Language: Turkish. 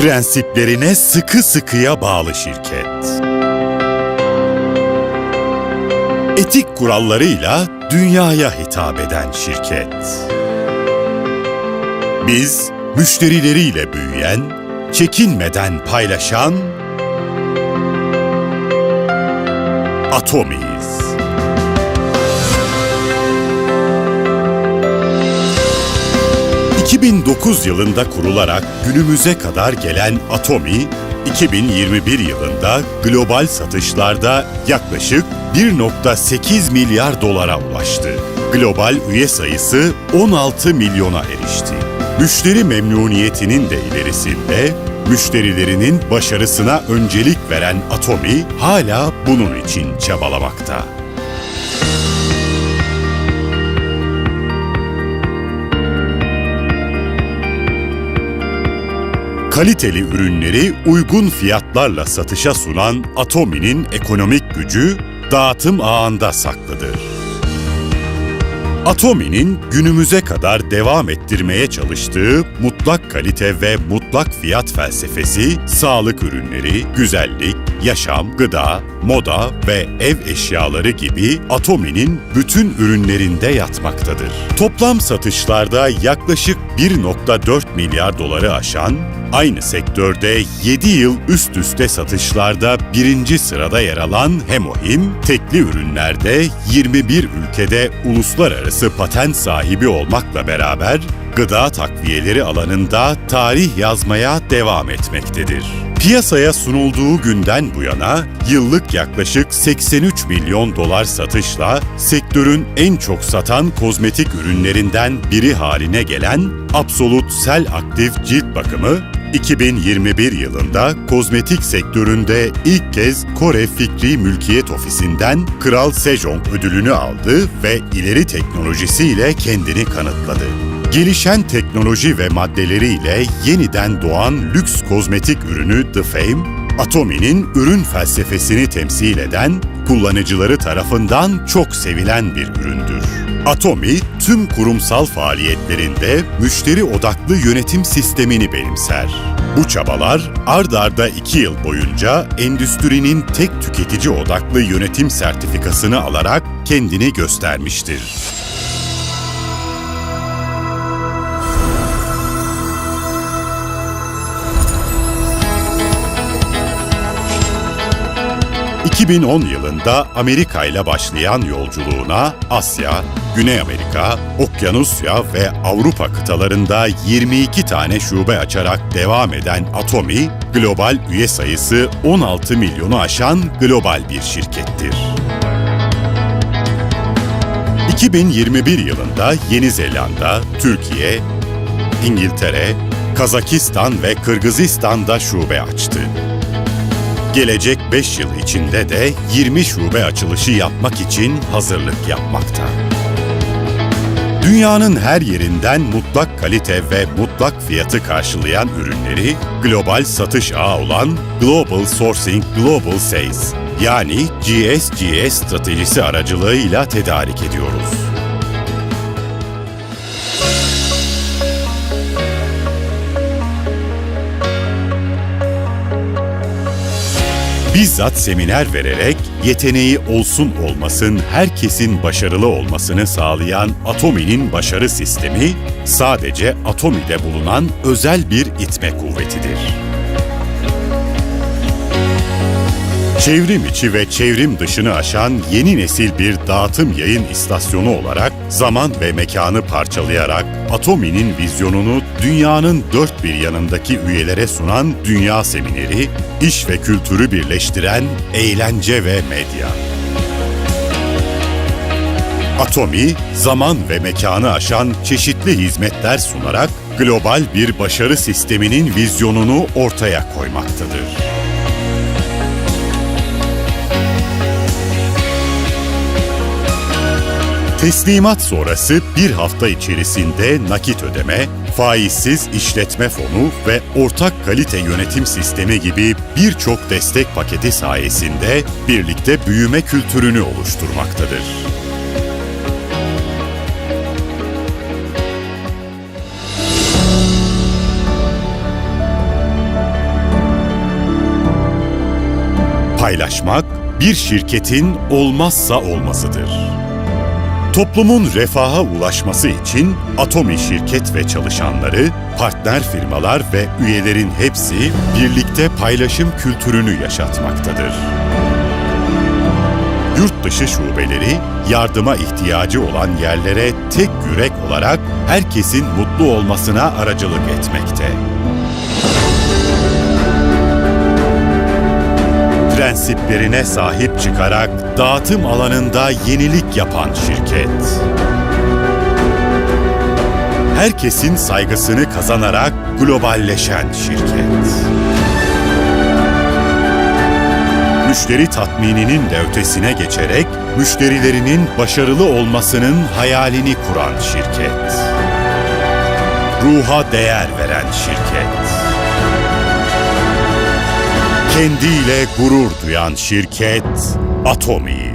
Prensiplerine sıkı sıkıya bağlı şirket. Etik kurallarıyla dünyaya hitap eden şirket. Biz müşterileriyle büyüyen, çekinmeden paylaşan Atomiyiz. ...2009 yılında kurularak günümüze kadar gelen Atomi... ...2021 yılında global satışlarda yaklaşık 1.8 milyar dolara ulaştı. Global üye sayısı 16 milyona erişti. Müşteri memnuniyetinin de ilerisinde müşterilerinin başarısına öncelik veren Atomi hala bunun için çabalamakta. Kaliteli ürünleri uygun fiyatlarla satışa sunan Atomi'nin ekonomik gücü dağıtım ağında saklıdır. Atomi'nin günümüze kadar devam ettirmeye çalıştığı mutlak kalite ve mutlak fiyat felsefesi, sağlık ürünleri, güzellik, yaşam, gıda, moda ve ev eşyaları gibi Atomi'nin bütün ürünlerinde yatmaktadır. Toplam satışlarda yaklaşık 1.4 milyar doları aşan, aynı sektörde 7 yıl üst üste satışlarda birinci sırada yer alan Hemohim, tekli ürünlerde 21 ülkede uluslararası patent sahibi olmakla beraber gıda takviyeleri alanında tarih yazmaya devam etmektedir. Piyasaya sunulduğu günden bu yana yıllık yaklaşık 83 milyon dolar satışla sektörün en çok satan kozmetik ürünlerinden biri haline gelen Absolut Sel Aktif Cilt Bakımı 2021 yılında kozmetik sektöründe ilk kez Kore Fikri Mülkiyet Ofisi'nden Kral Sejong ödülünü aldı ve ileri teknolojisiyle kendini kanıtladı. Gelişen teknoloji ve maddeleriyle yeniden doğan lüks kozmetik ürünü The Fame, Atomi'nin ürün felsefesini temsil eden, kullanıcıları tarafından çok sevilen bir üründür. Atomi, tüm kurumsal faaliyetlerinde müşteri odaklı yönetim sistemini benimser. Bu çabalar ard arda iki yıl boyunca endüstrinin tek tüketici odaklı yönetim sertifikasını alarak kendini göstermiştir. ...2010 yılında Amerika ile başlayan yolculuğuna Asya, Güney Amerika, Okyanusya ve Avrupa kıtalarında 22 tane şube açarak devam eden Atomi, global üye sayısı 16 milyonu aşan global bir şirkettir. 2021 yılında Yeni Zelanda, Türkiye, İngiltere, Kazakistan ve Kırgızistan'da şube açtı. Gelecek 5 yıl içinde de 20 şube açılışı yapmak için hazırlık yapmakta. Dünyanın her yerinden mutlak kalite ve mutlak fiyatı karşılayan ürünleri global satış ağı olan Global Sourcing Global Sales yani GSGS stratejisi aracılığıyla tedarik ediyoruz. Bizzat seminer vererek yeteneği olsun olmasın herkesin başarılı olmasını sağlayan Atomi'nin başarı sistemi sadece Atomi'de bulunan özel bir itme kuvvetidir. Çevrim içi ve çevrim dışını aşan yeni nesil bir dağıtım yayın istasyonu olarak zaman ve mekanı parçalayarak Atomi'nin vizyonunu dünyanın dört bir yanındaki üyelere sunan Dünya Semineri, iş ve kültürü birleştiren eğlence ve medya. Atomi, zaman ve mekanı aşan çeşitli hizmetler sunarak global bir başarı sisteminin vizyonunu ortaya koymaktadır. Teslimat sonrası bir hafta içerisinde nakit ödeme, faizsiz işletme fonu ve ortak kalite yönetim sistemi gibi birçok destek paketi sayesinde birlikte büyüme kültürünü oluşturmaktadır. Paylaşmak bir şirketin olmazsa olmazıdır. Toplumun refaha ulaşması için Atomi şirket ve çalışanları, partner firmalar ve üyelerin hepsi birlikte paylaşım kültürünü yaşatmaktadır. Yurt dışı şubeleri yardıma ihtiyacı olan yerlere tek yürek olarak herkesin mutlu olmasına aracılık etmekte. Prensiplerine sahip çıkarak dağıtım alanında yenilik yapan şirket. Herkesin saygısını kazanarak globalleşen şirket. Müşteri tatmininin de ötesine geçerek müşterilerinin başarılı olmasının hayalini kuran şirket. Ruha değer veren şirket. Kendiyle gurur duyan şirket Atomi.